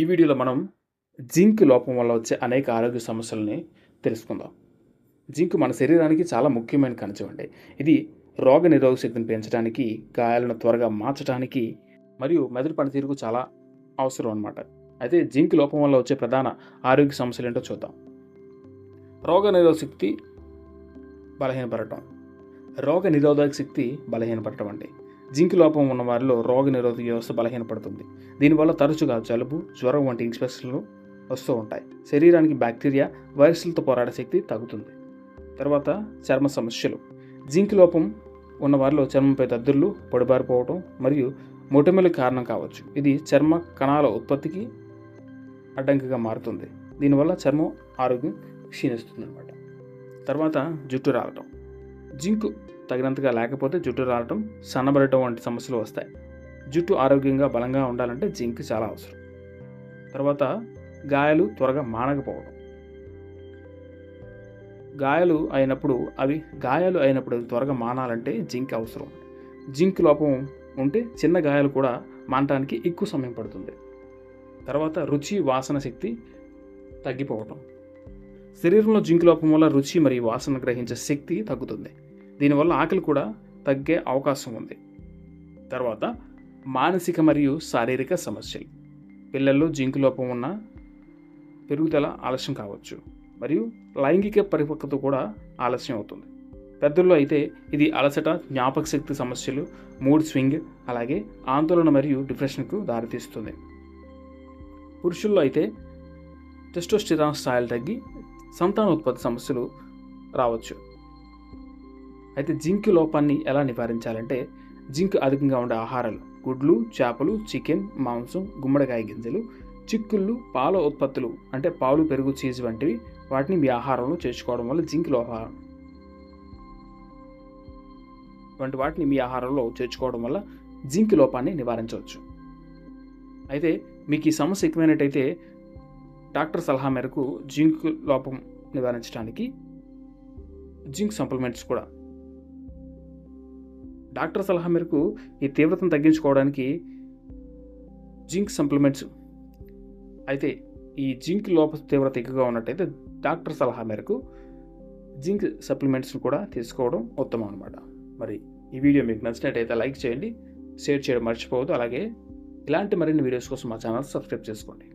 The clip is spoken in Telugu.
ఈ వీడియోలో మనం జింక్ లోపం వల్ల వచ్చే అనేక ఆరోగ్య సమస్యలని తెలుసుకుందాం. జింక్ మన శరీరానికి చాలా ముఖ్యమైన ఖనిజం అండి. ఇది రోగ నిరోధక శక్తిని పెంచడానికి గాయాలను త్వరగా మార్చడానికి మరియు మెదడు పనితీరుకు చాలా అవసరం అన్నమాట. అయితే జింక్ లోపం వల్ల వచ్చే ప్రధాన ఆరోగ్య సమస్యలు ఏంటో చూద్దాం. రోగ నిరోధక శక్తి బలహీనపడటం. రోగ నిరోధక శక్తి బలహీనపడటం అండి. జింక్ లోపం ఉన్న వారిలో రోగ నిరోధక వ్యవస్థ బలహీనపడుతుంది. దీనివల్ల తరచుగా జలుబు జ్వరం వంటి ఇన్ఫెక్షన్లు వస్తూ ఉంటాయి. శరీరానికి బ్యాక్టీరియా వైరస్లతో పోరాడే శక్తి తగ్గుతుంది. తర్వాత చర్మ సమస్యలు. జింక్ లోపం ఉన్న వారిలో చర్మంపై దద్దుర్లు పొడిబారిపోవడం మరియు మొటిమలు కారణం కావచ్చు. ఇది చర్మ కణాల ఉత్పత్తికి అడ్డంకిగా మారుతుంది. దీనివల్ల చర్మం ఆరోగ్యం క్షీణిస్తుంది అనమాట తర్వాత జుట్టు రాలటం. జింక్ తగినంతగా లేకపోతే జుట్టు రాలటం సన్నబడటం వంటి సమస్యలు వస్తాయి. జుట్టు ఆరోగ్యంగా బలంగా ఉండాలంటే జింక్ చాలా అవసరం. తర్వాత గాయాలు త్వరగా మానకపోవడం. గాయాలు అయినప్పుడు అవి గాయాలు అయినప్పుడు అవి త్వరగా మానాలంటే జింక్ అవసరం. జింక్ లోపం ఉంటే చిన్న గాయాలు కూడా మానటానికి ఎక్కువ సమయం పడుతుంది. తర్వాత రుచి వాసన శక్తి తగ్గిపోవటం. శరీరంలో జింక్ లోపం వల్ల రుచి మరియు వాసన గ్రహించే శక్తి తగ్గుతుంది. దీనివల్ల ఆకలి కూడా తగ్గే అవకాశం ఉంది. తర్వాత మానసిక మరియు శారీరక సమస్యలు. పిల్లల్లో జింక్ లోపం ఉన్న పెరుగుదల ఆలస్యం కావచ్చు మరియు లైంగిక పరిపక్వత కూడా ఆలస్యం అవుతుంది. పెద్దల్లో అయితే ఇది అలసట జ్ఞాపక శక్తి సమస్యలు మూడ్ స్వింగ్ అలాగే ఆందోళన మరియు డిప్రెషన్కు దారితీస్తుంది. పురుషుల్లో అయితే టెస్టోస్టిరాన్ స్థాయిలు తగ్గి సంతానోత్పత్తి సమస్యలు రావచ్చు. అయితే జింక్ లోపాన్ని ఎలా నివారించాలంటే జింక్ అధికంగా ఉండే ఆహారాలు గుడ్లు చేపలు చికెన్ మాంసం గుమ్మడికాయ గింజలు చిక్కుళ్ళు పాల ఉత్పత్తులు అంటే పాలు పెరుగు చీజ్ వంటివి వాటిని మీ ఆహారంలో చేర్చుకోవడం వల్ల జింక్ లోపం వంటి వాటిని మీ ఆహారంలో చేర్చుకోవడం వల్ల జింక్ లోపాన్ని నివారించవచ్చు. అయితే మీకు ఈ సమస్య ఎక్కువైనట్టయితే డాక్టర్ సలహా మేరకు జింక్ లోపం నివారించడానికి జింక్ సప్లిమెంట్స్ కూడా. డాక్టర్ సలహా మేరకు ఈ తీవ్రతను తగ్గించుకోవడానికి జింక్ సప్లిమెంట్స్ అయితే ఈ జింక్ లోప తీవ్రత ఎక్కువగా ఉన్నట్టయితే డాక్టర్ సలహా మేరకు జింక్ సప్లిమెంట్స్ని కూడా తీసుకోవడం ఉత్తమం అనమాట మరి ఈ వీడియో మీకు నచ్చినట్టయితే లైక్ చేయండి షేర్ చేయడం మర్చిపోవద్దు. అలాగే ఇలాంటి మరిన్ని వీడియోస్ కోసం మా ఛానల్ సబ్స్క్రైబ్ చేసుకోండి.